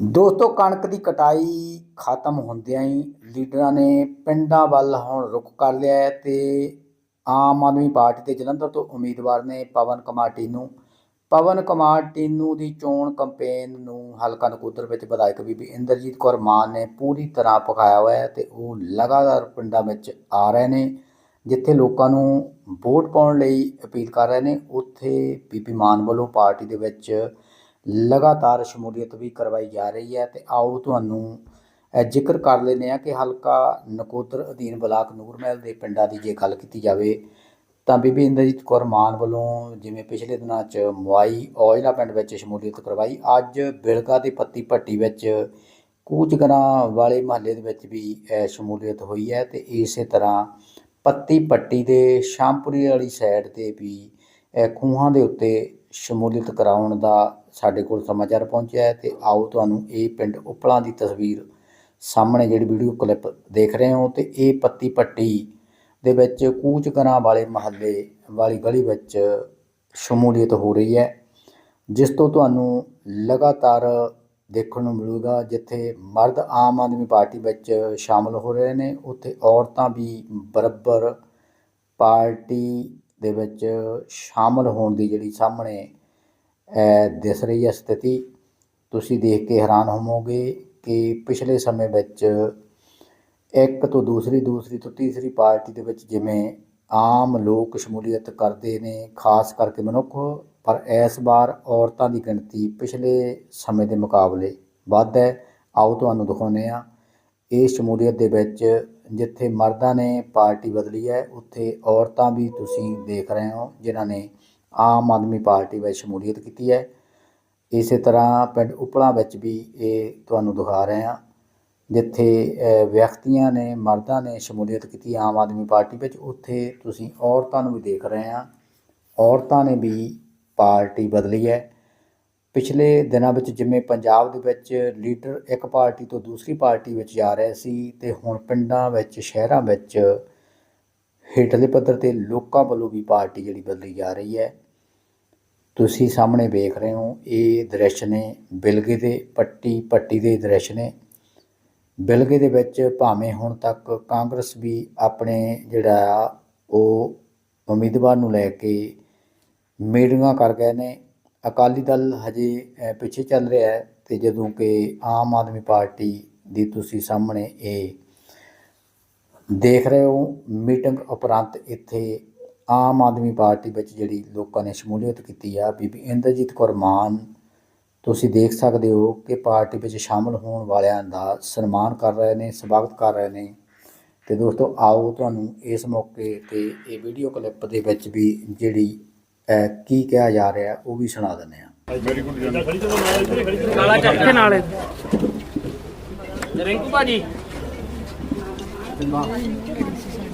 ਦੋਸਤੋ, ਕਣਕ ਦੀ ਕਟਾਈ ਖਤਮ ਹੁੰਦਿਆਂ ਹੀ ਲੀਡਰਾਂ ਨੇ ਪਿੰਡਾਂ ਵੱਲ ਹੁਣ ਰੁਖ ਕਰ ਲਿਆ ਹੈ ਤੇ ਆਮ ਆਦਮੀ ਪਾਰਟੀ ਦੇ ਜਲੰਧਰ ਤੋਂ ਉਮੀਦਵਾਰ ਨੇ ਪਵਨ ਕੁਮਾਰ ਟੀਨੂ। ਪਵਨ ਕੁਮਾਰ ਟੀਨੂ ਦੀ ਚੋਣ ਕੰਪੇਨ ਨੂੰ ਹਲਕਾ ਨਕੋਦਰ ਵਿੱਚ ਵਿਧਾਇਕ ਬੀਬੀ ਇੰਦਰਜੀਤ ਕੌਰ ਮਾਨ ਨੇ ਪੂਰੀ ਤਰ੍ਹਾਂ ਪਕਾਇਆ ਹੋਇਆ ਹੈ ਤੇ ਉਹ ਲਗਾਤਾਰ ਪਿੰਡਾਂ ਵਿੱਚ ਆ ਰਹੇ ਨੇ, ਜਿੱਥੇ ਲੋਕਾਂ ਨੂੰ ਵੋਟ ਪਾਉਣ ਲਈ ਅਪੀਲ ਕਰ ਰਹੇ ਨੇ। ਉੱਥੇ ਬੀਬੀ ਮਾਨ ਵੱਲੋਂ ਪਾਰਟੀ ਦੇ ਵਿੱਚ ਲਗਾਤਾਰ ਸ਼ਮੂਲੀਅਤ ਵੀ ਕਰਵਾਈ ਜਾ ਰਹੀ ਹੈ ਤੇ ਆਓ ਤੁਹਾਨੂੰ ਜ਼ਿਕਰ ਕਰ ਲੈਂਦੇ ਆ ਕਿ ਹਲਕਾ ਨਕੋਦਰ ਅਧੀਨ ਬਲਾਕ ਨੂਰਮਹਿਲ ਦੇ ਪਿੰਡਾਂ ਦੀ ਜੇ ਗੱਲ ਕੀਤੀ ਜਾਵੇ ਤਾਂ ਬੀਬੀ ਇੰਦਰਜੀਤ ਕੌਰ ਮਾਨ ਵੱਲੋਂ ਜਿਵੇਂ ਪਿਛਲੇ ਦਿਨਾਂ 'ਚ ਮਵਾਈ ਔਜਲਾ ਪਿੰਡ ਵਿੱਚ ਸ਼ਮੂਲੀਅਤ ਕਰਵਾਈ, ਅੱਜ ਬਿਲਗਾ ਦੀ ਪੱਤੀ ਭੱਟੀ ਵਿੱਚ ਕੂਚਗਰਾਂ ਵਾਲੇ ਮਹੱਲੇ ਦੇ ਵਿੱਚ ਵੀ ਸ਼ਮੂਲੀਅਤ ਹੋਈ ਹੈ ਤੇ ਇਸੇ ਤਰ੍ਹਾਂ ਪੱਤੀ ਪੱਟੀ ਦੇ ਸ਼ਾਮਪੁਰੀ ਵਾਲੀ ਸਾਈਡ ਤੇ ਵੀ ਖੂਹਾਂ ਦੇ ਉੱਤੇ ਸ਼ਮੂਲੀਅਤ ਕਰਾਉਣ ਦਾ ਸਾਡੇ ਕੋਲ ਸਮਾਚਾਰ ਪਹੁੰਚਿਆ ਹੈ ਤੇ ਆਓ ਤੁਹਾਨੂੰ ਇਹ ਪਿੰਡ ਉਪਲਾਂ ਦੀ ਤਸਵੀਰ ਸਾਹਮਣੇ ਜਿਹੜੀ ਵੀਡੀਓ ਕਲਿੱਪ ਦੇਖ ਰਹੇ ਹੋ ਤੇ ਇਹ ਪੱਤੀ ਪੱਟੀ ਦੇ ਵਿੱਚ ਕੂਚਕਰਾਂ ਵਾਲੇ ਮਹੱਲੇ ਵਾਲੀ ਗਲੀ ਵਿੱਚ ਸ਼ਮੂਲੀਅਤ ਹੋ ਰਹੀ ਹੈ, ਜਿਸ ਤੋਂ ਤੁਹਾਨੂੰ ਲਗਾਤਾਰ ਦੇਖਣ ਨੂੰ ਮਿਲੂਗਾ, ਜਿੱਥੇ ਮਰਦ ਆਮ ਆਦਮੀ ਪਾਰਟੀ ਵਿੱਚ ਸ਼ਾਮਲ ਹੋ ਰਹੇ ਨੇ, ਉੱਥੇ ਔਰਤਾਂ ਵੀ ਬਰਾਬਰ ਪਾਰਟੀ ਦੇ ਵਿੱਚ ਸ਼ਾਮਲ ਹੋਣ ਦੀ ਜਿਹੜੀ ਸਾਹਮਣੇ ਦਿਸ ਰਹੀ ਹੈ ਸਥਿਤੀ, ਤੁਸੀਂ ਦੇਖ ਕੇ ਹੈਰਾਨ ਹੋਵੋਗੇ ਕਿ ਪਿਛਲੇ ਸਮੇਂ ਵਿੱਚ ਇੱਕ ਤੋਂ ਦੂਸਰੀ ਦੂਸਰੀ ਤੋਂ ਤੀਸਰੀ ਪਾਰਟੀ ਦੇ ਵਿੱਚ ਜਿਵੇਂ ਆਮ ਲੋਕ ਸ਼ਮੂਲੀਅਤ ਕਰਦੇ ਨੇ, ਖਾਸ ਕਰਕੇ ਮਨੁੱਖ, ਪਰ ਇਸ ਵਾਰ ਔਰਤਾਂ ਦੀ ਗਿਣਤੀ ਪਿਛਲੇ ਸਮੇਂ ਦੇ ਮੁਕਾਬਲੇ ਵੱਧ ਹੈ। ਆਓ ਤੁਹਾਨੂੰ ਦਿਖਾਉਂਦੇ ਆ ਇਹ ਸ਼ਮੂਲੀਅਤ ਦੇ ਵਿੱਚ ਜਿੱਥੇ ਮਰਦਾਂ ਨੇ ਪਾਰਟੀ ਬਦਲੀ ਹੈ, ਉੱਥੇ ਔਰਤਾਂ ਵੀ ਤੁਸੀਂ ਦੇਖ ਰਹੇ ਹੋ, ਜਿਨ੍ਹਾਂ ਨੇ ਆਮ ਆਦਮੀ ਪਾਰਟੀ ਵਿੱਚ ਸ਼ਮੂਲੀਅਤ ਕੀਤੀ ਹੈ। ਇਸੇ ਤਰ੍ਹਾਂ ਪਿੰਡ ਉਪਲਾ ਵਿੱਚ ਵੀ ਇਹ ਤੁਹਾਨੂੰ ਦਿਖਾ ਰਹੇ ਹਾਂ, ਜਿੱਥੇ ਵਿਅਕਤੀਆਂ ਨੇ, ਮਰਦਾਂ ਨੇ ਸ਼ਮੂਲੀਅਤ ਕੀਤੀ ਆਮ ਆਦਮੀ ਪਾਰਟੀ ਵਿੱਚ, ਉੱਥੇ ਤੁਸੀਂ ਔਰਤਾਂ ਨੂੰ ਵੀ ਦੇਖ ਰਹੇ ਹਾਂ। ਔਰਤਾਂ ਨੇ ਵੀ ਪਾਰਟੀ ਬਦਲੀ ਹੈ। ਪਿਛਲੇ ਦਿਨਾਂ ਵਿੱਚ ਜਿਵੇਂ ਪੰਜਾਬ ਦੇ ਵਿੱਚ ਲੀਡਰ ਇੱਕ ਪਾਰਟੀ ਤੋਂ ਦੂਸਰੀ ਪਾਰਟੀ ਵਿੱਚ ਜਾ ਰਹੇ ਸੀ ਤੇ ਹੁਣ ਪਿੰਡਾਂ ਵਿੱਚ, ਸ਼ਹਿਰਾਂ ਵਿੱਚ ਹੇਠਲੇ ਪੱਧਰ ਤੇ ਲੋਕਾਂ ਵੱਲੋਂ ਵੀ ਪਾਰਟੀ ਜਿਹੜੀ ਬਦਲੀ ਜਾ ਰਹੀ ਹੈ। ਤੁਸੀਂ ਸਾਹਮਣੇ ਵੇਖ ਰਹੇ ਹੋ, ਇਹ ਦ੍ਰਿਸ਼ ਨੇ ਬਿਲਗੇ ਦੇ ਪੱਟੀ ਪੱਟੀ ਦੇ ਦ੍ਰਿਸ਼ ਨੇ। ਬਿਲਗੇ ਦੇ ਵਿੱਚ ਭਾਵੇਂ ਹੁਣ ਤੱਕ ਕਾਂਗਰਸ ਵੀ ਆਪਣੇ ਜਿਹੜਾ ਆ, ਉਹ ਉਮੀਦਵਾਰ ਨੂੰ ਲੈ ਕੇ ਮੀਟਿੰਗਾਂ ਕਰ ਗਏ ਨੇ ਅਕਾਲੀ ਦਲ ਹਜੇ ਪਿੱਛੇ ਚੱਲ ਰਿਹਾ ਹੈ ਤੇ ਜਦੋਂ ਕਿ ਆਮ ਆਦਮੀ ਪਾਰਟੀ ਦੀ ਤੁਸੀਂ ਸਾਹਮਣੇ ਇਹ ਦੇਖ ਰਹੇ ਹੋ, ਮੀਟਿੰਗ ਉਪਰੰਤ ਇੱਥੇ ਆਮ ਆਦਮੀ ਪਾਰਟੀ ਵਿੱਚ ਜਿਹੜੀ ਲੋਕਾਂ ਨੇ ਸ਼ਮੂਲੀਅਤ ਕੀਤੀ ਆ, ਬੀਬੀ ਇੰਦਰਜੀਤ ਕੌਰ ਮਾਨ, ਤੁਸੀਂ ਦੇਖ ਸਕਦੇ ਹੋ ਕਿ ਪਾਰਟੀ ਵਿੱਚ ਸ਼ਾਮਲ ਹੋਣ ਵਾਲਿਆਂ ਦਾ ਸਨਮਾਨ ਕਰ ਰਹੇ ਨੇ, ਸਵਾਗਤ ਕਰ ਰਹੇ ਨੇ। ਤੇ ਦੋਸਤੋ, ਆਓ ਤੁਹਾਨੂੰ ਇਸ ਮੌਕੇ ਤੇ ਇਹ ਵੀਡੀਓ ਕਲਿੱਪ ਦੇ ਵਿੱਚ ਵੀ ਜਿਹੜੀ ਅਹ, ਕੀ ਕਿਹਾ ਜਾ ਰਿਹਾ ਉਹ ਵੀ ਸੁਣਾ ਦਿੰਦੇ ਆ ਕਾਲਾ ਚੱਕ ਕੇ ਨਾਲੇ ਰਿੰਕੂ ਭਾਜੀ।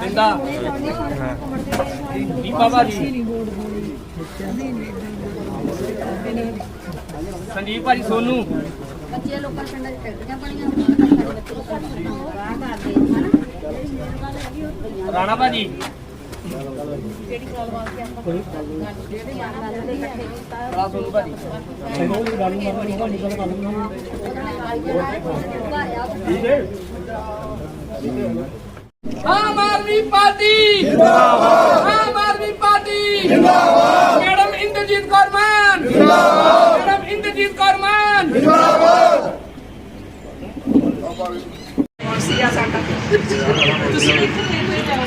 ਬਿੰਦਾ ਦੀਪਾ ਭਾਜੀ। ਸੰਦੀਪ ਭਾਜੀ ਸੋਨੂ। ਬੱਚੇ ਲੋਕਾਂ ਪਿੰਡਾਂ 'ਚ ਟੈਕਟੀਆਂ ਬਣੀਆਂ ਹੋਈਆਂ ਬੱਚੇ ਲੋਕਾਂ ਨੂੰ ਰਾਹ ਕਰਦੇ ਹਨਾ ਰਾਣਾ ਭਾਜੀ। ਜਿਹੜੀ ਸਾਲ ਵਾਸਤੇ ਆਪਾਂ ਜਿਹੜੇ ਮਾਨ ਦੇ ਇਕੱਠੇ ਕੀਤਾ ਕਾਲਾ ਸੋਨੂ ਭਾਜੀ ਆਮ ਆਦਮੀ ਪਾਰਟੀ। ਜਿੰਦਾਬਾਦ। ਆਮ ਆਦਮੀ ਪਾਰਟੀ। ਜਿੰਦਾਬਾਦ। ਮੈਡਮ ਇੰਦਰਜੀਤ ਕੌਰ ਮਾਨ। ਜਿੰਦਾਬਾਦ। ਮੈਡਮ ਇੰਦਰਜੀਤ ਕੌਰ ਮਾਨ।